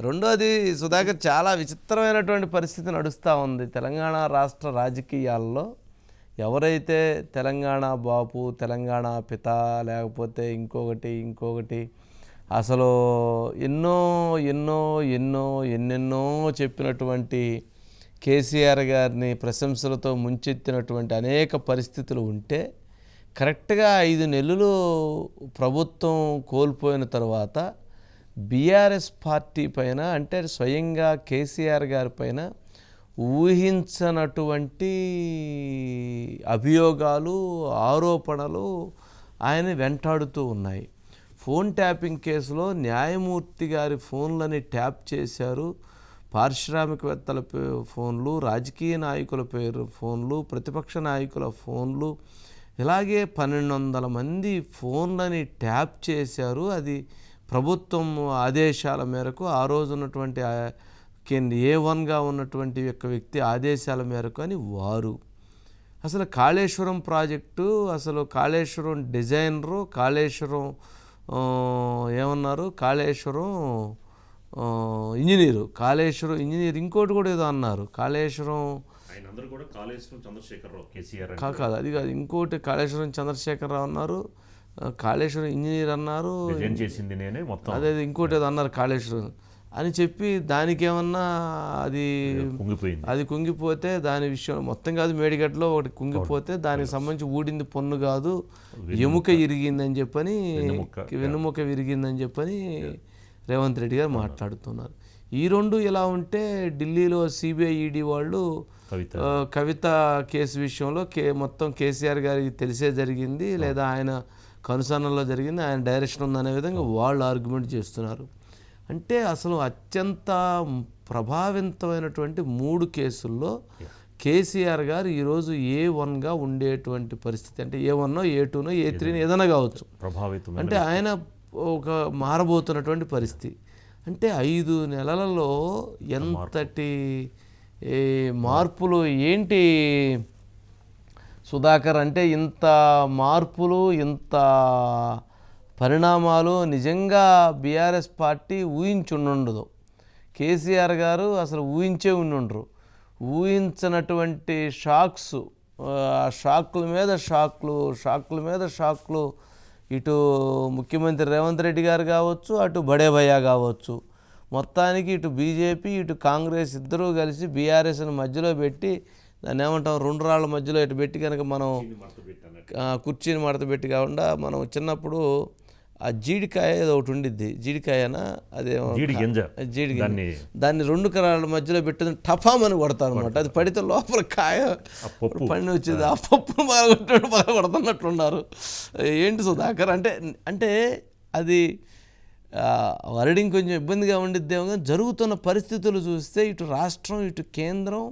రెండోది సుధాకర్ చాలా విచిత్రమైనటువంటి పరిస్థితి నడుస్తూ ఉంది. తెలంగాణ రాష్ట్ర రాజకీయాల్లో ఎవరైతే తెలంగాణ బాపు తెలంగాణ పిత లేకపోతే ఇంకొకటి ఇంకొకటి అసలు ఎన్నో ఎన్నో ఎన్నో ఎన్నెన్నో చెప్పినటువంటి కేసీఆర్ గారిని ప్రశంసలతో ముంచెత్తినటువంటి అనేక పరిస్థితులు ఉంటే కరెక్ట్గా ఐదు నెలలు ప్రభుత్వం కోల్పోయిన తర్వాత బీఆర్ఎస్ పార్టీ పైన అంటే స్వయంగా కేసీఆర్ గారి పైన ఊహించనటువంటి అభియోగాలు ఆరోపణలు ఆయన వెంటాడుతూ ఉన్నాయి. ఫోన్ ట్యాపింగ్ కేసులో న్యాయమూర్తి గారి ఫోన్లని ట్యాప్ చేశారు. పారిశ్రామికవేత్తల ఫోన్లు రాజకీయ నాయకుల పేరు ఫోన్లు ప్రతిపక్ష నాయకుల ఫోన్లు ఇలాగే పన్నెండు వందల మంది ఫోన్లని ట్యాప్ చేశారు. అది ప్రభుత్వం ఆదేశాల మేరకు ఆ రోజు ఉన్నటువంటి కింద ఏ వన్గా ఉన్నటువంటి యొక్క వ్యక్తి ఆదేశాల మేరకు అని వారు. అసలు కాళేశ్వరం ప్రాజెక్టు అసలు కాళేశ్వరం డిజైనరు కాళేశ్వరం ఏమన్నారు? కాళేశ్వరం ఇంజనీరు. కాళేశ్వరం ఇంజనీర్ ఇంకోటి కూడా ఏదో అన్నారు. కాళేశ్వరం ఆయన అందరూ కూడా కాళేశ్వరం చంద్రశేఖరరావు కేసీఆర్ కా- కాదు అది కాదు. ఇంకోటి కాళేశ్వరం చంద్రశేఖరరావు అన్నారు. కాళేశ్వరం ఇంజనీర్ అన్నారు. చేసింది నేనే మొత్తం. అదే ఇంకోటి ఏదో అన్నారు కాళేశ్వరం అని చెప్పి దానికి ఏమన్నా అది కుంగిపోయింది. అది కుంగిపోతే దాని విషయం మొత్తం కాదు మేడిగడ్డలో ఒకటి కుంగిపోతే దానికి సంబంధించి ఊడింది పొన్ను కాదు ఎముక ఇరిగిందని చెప్పని వెన్నుముక విరిగిందని చెప్పని రేవంత్ రెడ్డి గారు మాట్లాడుతున్నారు. ఈ రెండు ఇలా ఉంటే ఢిల్లీలో సిబిఐ ఈడీ వాళ్ళు కవిత. కేసు విషయంలో కే మొత్తం కేసీఆర్ గారికి తెలిసే జరిగింది. లేదా ఆయన కనుసన్నలో జరిగింది. ఆయన డైరెక్షన్ ఉందనే విధంగా వాళ్ళు ఆర్గ్యుమెంట్ చేస్తున్నారు. అంటే అసలు అత్యంత ప్రభావితమైనటువంటి మూడు కేసుల్లో కేసీఆర్ గారు ఈరోజు ఏ వన్గా ఉండేటువంటి పరిస్థితి. అంటే ఏ వన్నో ఏ టూనో ఏ త్రీనో ఏదైనా కావచ్చు. ప్రభావితమైన అంటే ఆయన ఒక మారబోతున్నటువంటి పరిస్థితి. అంటే ఐదు నెలలలో ఎంతటి మార్పులు ఏంటి సుధాకర్ అంటే ఇంత మార్పులు ఇంత పరిణామాలు నిజంగా బీఆర్ఎస్ పార్టీ ఊహించుండదు కేసీఆర్ గారు అసలు ఊహించే ఉండుండ్రు. ఊహించనటువంటి షాక్స్ షాక్ల మీద షాక్లు షాక్ల మీద షాక్లు. ఇటు ముఖ్యమంత్రి రేవంత్ రెడ్డి గారు కావచ్చు అటు బడేభయ్య కావచ్చు. మొత్తానికి ఇటు బీజేపీ ఇటు కాంగ్రెస్ ఇద్దరూ కలిసి బీఆర్ఎస్ని మధ్యలో పెట్టి దాన్ని ఏమంటాం? రెండు రాళ్ళ మధ్యలో ఇటు పెట్టి కనుక మనం కుర్చీని మడత పెట్టి కాకుండా మనం చిన్నప్పుడు ఆ జీడికాయ ఏదో ఒకటి ఉండిద్ది. జీడికాయనా? అదేమో జీడి గింజ. దాన్ని రెండు కరాల మధ్యలో పెట్టి టఫామని కొడతారు అనమాట అది పడితే లోపల కాయ పని వచ్చేది. ఆ. పప్పును బాగా బాగా కొడుతున్నట్లున్నారు ఏంటి సుధాకర్? అంటే అంటే అది వర్డింగ్ కొంచెం ఇబ్బందిగా ఉండిద్దేమో కానీ జరుగుతున్న పరిస్థితులు చూస్తే ఇటు రాష్ట్రం ఇటు కేంద్రం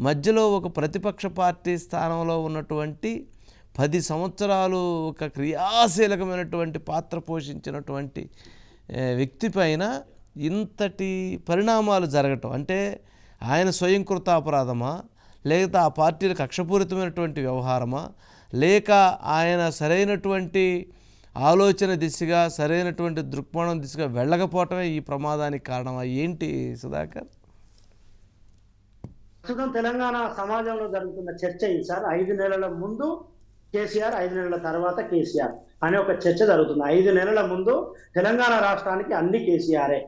మధ్యలో ఒక ప్రతిపక్ష పార్టీ స్థానంలో ఉన్నటువంటి పది సంవత్సరాలు ఒక క్రియాశీలకమైనటువంటి పాత్ర పోషించినటువంటి వ్యక్తి పైన ఇంతటి పరిణామాలు జరగటం. అంటే ఆయన స్వయంకృత అపరాధమా? లేదా ఆ పార్టీల కక్షపూరితమైనటువంటి వ్యవహారమా? లేక ఆయన సరైనటువంటి ఆలోచన దిశగా సరైనటువంటి దృక్పథం దిశగా వెళ్ళకపోవటమే ఈ ప్రమాదానికి కారణమా? ఏంటి సుధాకర్? ప్రస్తుతం తెలంగాణ సమాజంలో జరుగుతున్న చర్చ ఈ సార్. ఐదు నెలల ముందు కేసీఆర్ ఐదు నెలల తర్వాత కేసీఆర్ అనే ఒక చర్చ జరుగుతుంది. ఐదు నెలల ముందు తెలంగాణ రాష్ట్రానికి అన్ని కేసీఆరే.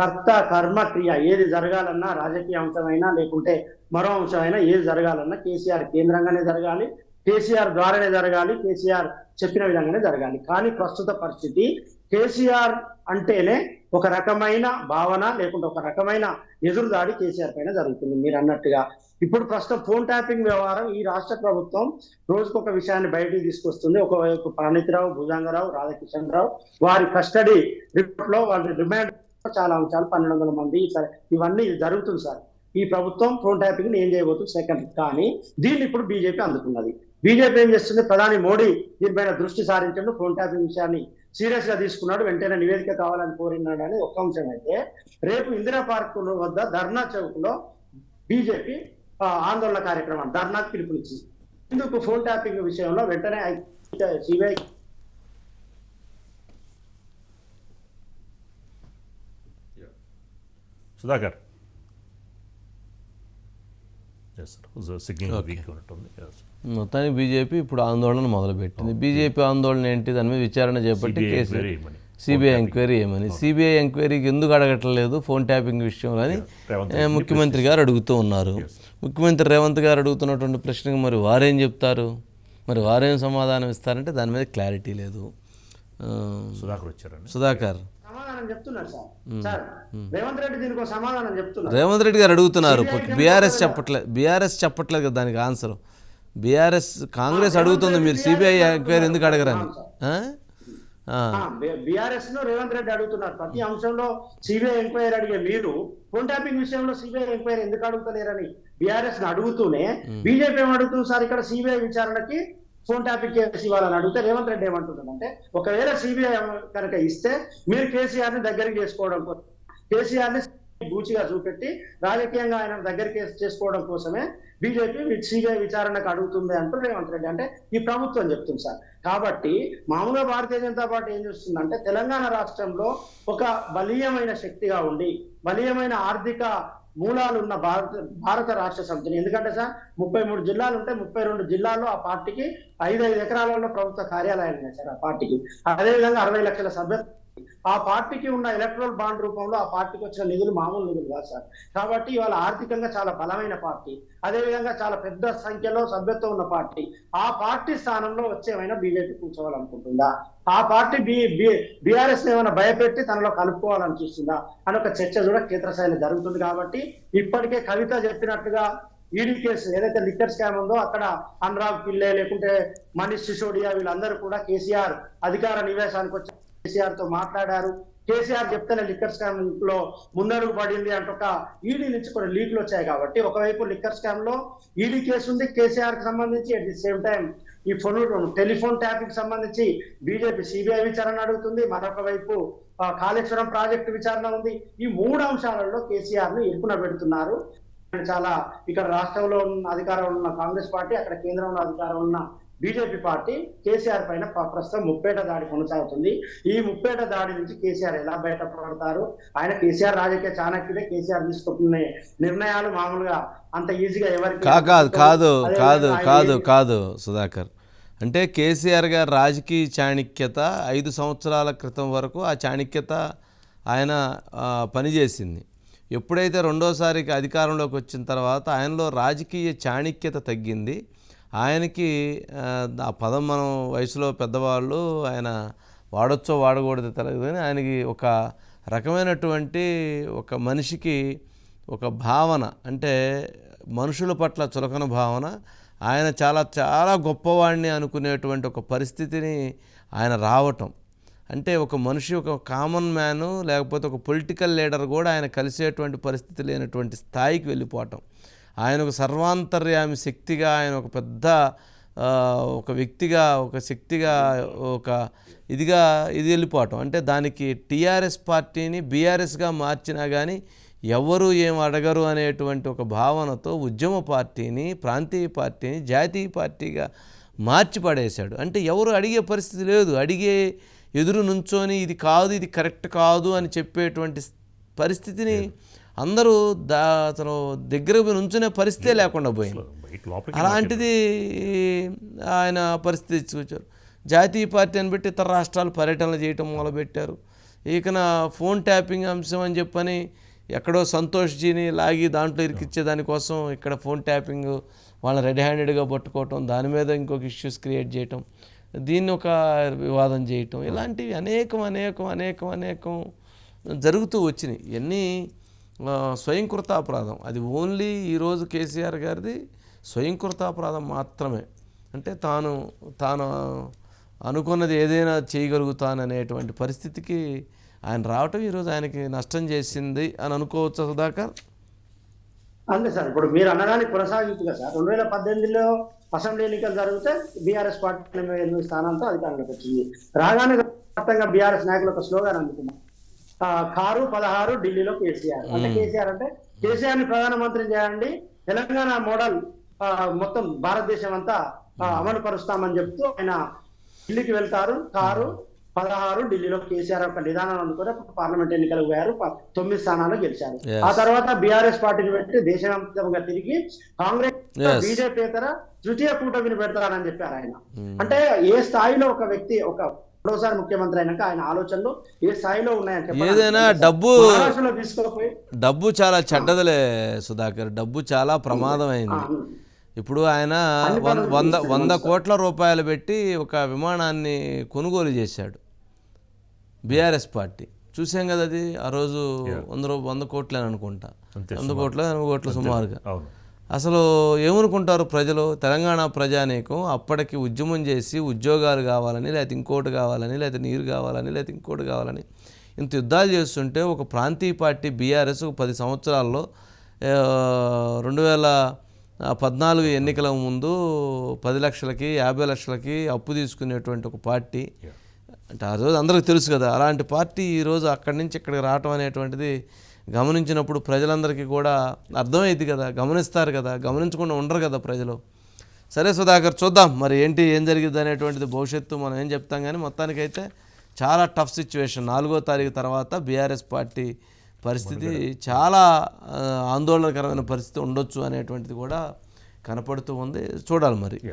కర్త కర్మ క్రియ ఏది జరగాలన్నా రాజకీయ అంశమైనా లేకుంటే మరో అంశమైనా ఏది జరగాలన్నా కేసీఆర్ కేంద్రంగానే జరగాలి కేసీఆర్ ద్వారానే జరగాలి కేసీఆర్ చెప్పిన విధంగానే జరగాలి. కానీ ప్రస్తుత పరిస్థితి కేసీఆర్ అంటేనే ఒక రకమైన భావన లేకుంటే ఒక రకమైన ఎదురుదాడి కేసీఆర్ పైన జరుగుతుంది. మీరు అన్నట్టుగా ఇప్పుడు ప్రస్తుతం ఫోన్ ట్యాపింగ్ వ్యవహారం ఈ రాష్ట్ర ప్రభుత్వం రోజుకొక విషయాన్ని బయటికి తీసుకొస్తుంది. ఒకవైపు పాణితిరావు భుజంగరావు రాధాకిషన్ రావు వారి కస్టడీ రిపోర్ట్లో వాళ్ళ డిమాండ్ చాలా అంశాలు పన్నెండు వందల మంది ఇవన్నీ జరుగుతుంది సార్. ఈ ప్రభుత్వం ఫోన్ ట్యాపింగ్ ఏం చేయబోతుంది? సెకండ్. కానీ దీన్ని ఇప్పుడు బీజేపీ అందుకున్నది. బీజేపీ ఏం చేస్తుంది? ప్రధాని మోడీ దీనిపైన దృష్టి సారించడం ఫోన్ ట్యాపింగ్ విషయాన్ని సీరియస్గా తీసుకున్నాడు వెంటనే నివేదిక కావాలని కోరినాడు అని ఒక అంశం అయితే రేపు ఇందిరా పార్క్ వద్ద ధర్నా చౌక్లో బీజేపీ ఆందోళన కార్యక్రమం ధర్నాకు పిలుపునిచ్చింది. ఇందుకు ఫోన్ ట్యాపింగ్ విషయంలో వెంటనే సిబిఐ సుధాకర్. వీక్ Yes. మొత్తానికి బీజేపీ ఇప్పుడు ఆందోళన మొదలుపెట్టింది. బీజేపీ ఆందోళన ఏంటి? దాని మీద విచారణ చేపట్టి కేసు? సిబిఐ ఎంక్వైరీ ఏమని? సిబిఐ ఎంక్వైరీకి ఎందుకు అడగట్లేదు? ఫోన్ ట్యాపింగ్ విషయంలో అని ముఖ్యమంత్రి గారు అడుగుతూ ఉన్నారు. ముఖ్యమంత్రి రేవంత్ గారు అడుగుతున్నటువంటి ప్రశ్నకు మరి వారేం చెప్తారు? మరి వారేం సమాధానం ఇస్తారంటే దాని మీద క్లారిటీ లేదు. సుధాకర్ వచ్చారండి సుధాకర్. సమాధానం చెప్తున్నారు సార్. సార్ రేవంత్ రెడ్డి దీనికి సమాధానం చెప్తున్నారు. రేవంత్ రెడ్డి గారు అడుగుతున్నారు. బీఆర్ఎస్ చెప్పట్లేదు బీఆర్ఎస్ చెప్పట్లేదు కదా దానికి ఆన్సర్. బీఆర్ఎస్ కాంగ్రెస్ అడుగుతుంది మీరు. సిబిఐ ఎంక్వైరీ ఎందుకు అడగరని. బీఆర్ఎస్ను రేవంత్ రెడ్డి అడుగుతున్నారు. ప్రతి అంశంలో సిబిఐ ఎంక్వైరీ అడిగే మీరు ఫోన్ ట్యాపింగ్ విషయంలో సిబిఐ ఎంక్వైరీ ఎందుకు అడుగుతలేరని బీఆర్ఎస్ను అడుగుతూనే బీజేపీ ఏం అడుగుతుంది సార్ ఇక్కడ సిబిఐ విచారణకి? ఫోన్ టాపిక్ చేసి ఇవ్వాలని అడిగితే రేవంత్ రెడ్డి ఏమంటున్నాడంటే ఒకవేళ సిబిఐ కనుక ఇస్తే మీరు కేసీఆర్ని దగ్గరికి చేసుకోవడం కోసం కేసీఆర్ని బూచిగా చూపెట్టి రాజకీయంగా ఆయన దగ్గరికి చేసుకోవడం కోసమే బీజేపీ సిబిఐ విచారణకు అడుగుతుంది అంటూ రేవంత్ రెడ్డి అంటే ఈ ప్రభుత్వం చెప్తుంది సార్. కాబట్టి మామూలుగా భారతీయ జనతా పార్టీ ఏం చేస్తుందంటే తెలంగాణ రాష్ట్రంలో ఒక బలీయమైన శక్తిగా ఉండి బలీయమైన ఆర్థిక మూలాలు ఉన్న భారత భారత రాష్ట్ర సమితిని. ఎందుకంటే సార్ ముప్పై మూడు జిల్లాలు ఉంటే ముప్పై రెండు జిల్లాల్లో ఆ పార్టీకి ఐదు ఐదు ఎకరాలలో ప్రభుత్వ కార్యాలయాలు ఉన్నాయి సార్ ఆ పార్టీకి. అదేవిధంగా అరవై లక్షల సభ్యత్వం ఆ పార్టీకి ఉన్న ఎలక్ట్రల్ బాండ్ రూపంలో ఆ పార్టీకి వచ్చిన నిధులు మామూలు నిధులు కాదు సార్. కాబట్టి ఇవాళ ఆర్థికంగా చాలా బలమైన పార్టీ అదేవిధంగా చాలా పెద్ద సంఖ్యలో సభ్యత్వం ఉన్న పార్టీ ఆ పార్టీ స్థానంలో వచ్చేమైనా బీజేపీ కూర్చోవాలనుకుంటుందా? ఆ పార్టీ బి బీఆర్ఎస్ ఏమైనా భయపెట్టి తనలో కలుపుకోవాలని చూస్తుందా? అని ఒక చర్చ కూడా కేంద్రశైలి జరుగుతుంది కాబట్టి ఇప్పటికే కవిత చెప్పినట్టుగా ఈడీ కేసు ఏదైతే లిక్కర్ స్కామ్ ఉందో అక్కడ అనురాగ్ పిల్లే లేకుంటే మనీష్ సిసోడియా వీళ్ళందరూ కూడా కేసీఆర్ అధికార నివేశానికి వచ్చి కేసీఆర్తో మాట్లాడారు. కేసీఆర్ చెప్తేనే లిక్కర్ స్కామ్లో ముందడుగు పడింది అంటూ ఒక ఈడీ నుంచి కొన్ని లీక్లు వచ్చాయి కాబట్టి ఒకవైపు లిక్కర్ స్కామ్లో ఈడీ కేసు ఉంది కేసీఆర్కి సంబంధించి అట్ ది సేమ్ టైం ఈ ఫోన్ టెలిఫోన్ ట్యాపింగ్ సంబంధించి బీజేపీ సిబిఐ విచారణ అడుగుతుంది. మరొక వైపు కాళేశ్వరం ప్రాజెక్టు విచారణ ఉంది. ఈ మూడు అంశాలలో కేసీఆర్ను ఇరుకున పెడుతున్నారు. చాలా ఇక్కడ రాష్ట్రంలో ఉన్న అధికారంలో ఉన్న కాంగ్రెస్ పార్టీ అక్కడ కేంద్రంలో అధికారం ఉన్న బీజేపీ పార్టీ కేసీఆర్ పైన ప్ర- ప్రస్తుతం ముప్పేట దాడి కొనసాగుతుంది. ఈ ముప్పేట దాడి నుంచి కేసీఆర్ ఎలా బయటపడతారు? ఆయన కేసీఆర్ రాజకీయ చాణక్యుడే కేసీఆర్ తీసుకునే నిర్ణయాలు మామూలుగా అంత ఈజీగా ఎవరికి కాదు కాదు కాదు కాదు కాదు సుధాకర్. అంటే కేసీఆర్ గారి రాజకీయ చాణక్యత ఐదు సంవత్సరాల క్రితం వరకు ఆ చాణక్యత ఆయన పనిచేసింది. ఎప్పుడైతే రెండోసారికి అధికారంలోకి వచ్చిన తర్వాత ఆయనలో రాజకీయ చాణక్యత తగ్గింది ఆయనకి ఆ, పదం మనం వయసులో పెద్దవాళ్ళు ఆయన వాడొచ్చో వాడకూడదు తెలియదు కానీ ఆయనకి ఒక రకమైనటువంటి ఒక మనిషికి ఒక భావన అంటే మనుషుల పట్ల చులకన భావన ఆయన చాలా చాలా గొప్పవాడిని అనుకునేటువంటి ఒక పరిస్థితిని ఆయన రావటం. అంటే ఒక మనిషి ఒక కామన్ మ్యాను లేకపోతే ఒక పొలిటికల్ లీడర్ కూడా ఆయన కలిసేటువంటి పరిస్థితి లేనటువంటి స్థాయికి వెళ్ళిపోవటం. ఆయన ఒక సర్వాంతర్యామి శక్తిగా ఆయన ఒక పెద్ద ఒక వ్యక్తిగా ఒక శక్తిగా ఒక ఇదిగా ఇది వెళ్ళిపోవటం. అంటే దానికి టీఆర్ఎస్ పార్టీని బీఆర్ఎస్గా మార్చినా కానీ ఎవరు ఏం అడగరు అనేటువంటి ఒక భావనతో ఉద్యమ పార్టీని ప్రాంతీయ పార్టీని జాతీయ పార్టీగా మార్చి పడేశాడు. అంటే ఎవరు అడిగే పరిస్థితి లేదు. అడిగే ఎదురు నుంచొని ఇది కాదు ఇది కరెక్ట్ కాదు అని చెప్పేటువంటి పరిస్థితిని అందరూ దా అసలు దగ్గర నుంచునే పరిస్థితే లేకుండా పోయింది. అలాంటిది ఆయన పరిస్థితి తీసుకొచ్చారు జాతీయ పార్టీ అని పెట్టి ఇతర రాష్ట్రాలు పర్యటనలు చేయటం మొదలుపెట్టారు. ఇకన ఫోన్ ట్యాపింగ్ అంశం అని చెప్పని ఎక్కడో సంతోష్జీని లాగి దాంట్లో ఇరికిచ్చే దానికోసం ఇక్కడ ఫోన్ ట్యాపింగ్ వాళ్ళని రెడీ హ్యాండెడ్గా పట్టుకోవటం దాని మీద ఇంకొక ఇష్యూస్ క్రియేట్ చేయటం దీన్ని ఒక వివాదం చేయటం ఇలాంటివి అనేకం అనేకం అనేకం అనేకం జరుగుతూ వచ్చినాయి. ఇవన్నీ స్వయంకృత అపరాధం. అది ఓన్లీ ఈరోజు కేసీఆర్ గారిది స్వయంకృత అపరాధం మాత్రమే. అంటే తాను తాను అనుకున్నది ఏదైనా చేయగలుగుతాననేటువంటి పరిస్థితికి ఆయన రావటం ఈరోజు ఆయనకి నష్టం చేసింది అని అనుకోవచ్చు సుధాకర్? అంతే సార్. ఇప్పుడు మీరు అన్నదాన్ని కొనసాగించుగా సార్. రెండు వేల పద్దెనిమిదిలో అసెంబ్లీ ఎన్నికలు జరిగితే బీఆర్ఎస్ పార్టీ ఎనిమిది స్థానాలతో అధికారంలోకి వచ్చింది. రాగానే బీఆర్ఎస్ నాయకులు ఒక స్లోగాన్ అందుకున్నారు. కారు పదహారు ఢిల్లీలో కేసీఆర్. అంటే కేసీఆర్ అంటే కేసీఆర్ని ప్రధానమంత్రి చేయండి తెలంగాణ మోడల్ మొత్తం భారతదేశం అంతా అమలు పరుస్తామని చెప్తూ ఆయన ఢిల్లీకి వెళ్తారు. కారు పదహారు ఢిల్లీలో కేసీఆర్ ఒక నిదానం అనుకుని పార్లమెంట్ ఎన్నికలకు పోయారు. తొమ్మిది స్థానాలు గెలిచారు. ఆ తర్వాత బీఆర్ఎస్ పార్టీని పెట్టి దేశవ్యాప్తంగా తిరిగి కాంగ్రెస్. బీజేపీతర తృతీయ కూటమిని పెడతారని చెప్పారు ఆయన. అంటే ఏ స్థాయిలో ఒక వ్యక్తి ఒక రెండోసారి ముఖ్యమంత్రి అయినాక ఆయన ఆలోచనలు ఏ స్థాయిలో చెప్పడానికి ఏదైనా. డబ్బు డబ్బు చాలా చెడ్డదిలే సుధాకర్. డబ్బు చాలా ప్రమాదమైంది. ఆ, ఇప్పుడు ఆయన వంద వంద. కోట్ల రూపాయలు పెట్టి ఒక విమానాన్ని కొనుగోలు చేశాడు. BRS party. చూసాం కదా అది. ఆ రోజు వంద రూ- వంద కోట్లే అనుకుంటా. వంద కోట్ల ఎనభై కోట్ల సుమారుగా. అవును. అసలు ఏమనుకుంటారు ప్రజలు? తెలంగాణ ప్రజానీకం అప్పటికి ఉద్యమం చేసి ఉద్యోగాలు కావాలని లేకపోతే ఇంకోటి కావాలని లేకపోతే నీరు కావాలని లేకపోతే ఇంకోటి కావాలని ఇంత యుద్ధాలు చేస్తుంటే ఒక ప్రాంతీయ పార్టీ బీఆర్ఎస్ పది సంవత్సరాల్లో రెండు వేల పద్నాలుగు ఎన్నికల ముందు పది లక్షలకి యాభై లక్షలకి అప్పు తీసుకునేటువంటి ఒక పార్టీ. అంటే ఆ రోజు అందరికీ తెలుసు కదా అలాంటి పార్టీ ఈరోజు అక్కడి నుంచి ఇక్కడికి రావటం అనేటువంటిది గమనించినప్పుడు ప్రజలందరికీ కూడా అర్థమైంది కదా గమనిస్తారు కదా గమనించకుండా ఉండరు కదా ప్రజలు. సరే సుధాకర్ చూద్దాం మరి ఏంటి ఏం జరిగింది అనేటువంటిది భవిష్యత్తు మనం ఏం చెప్తాం కానీ మొత్తానికైతే చాలా టఫ్ సిచ్యువేషన్. నాలుగో తారీఖు తర్వాత బీఆర్ఎస్ పార్టీ పరిస్థితి చాలా ఆందోళనకరమైన పరిస్థితి ఉండొచ్చు అనేటువంటిది కూడా కనపడుతూ ఉంది. చూడాలి మరి.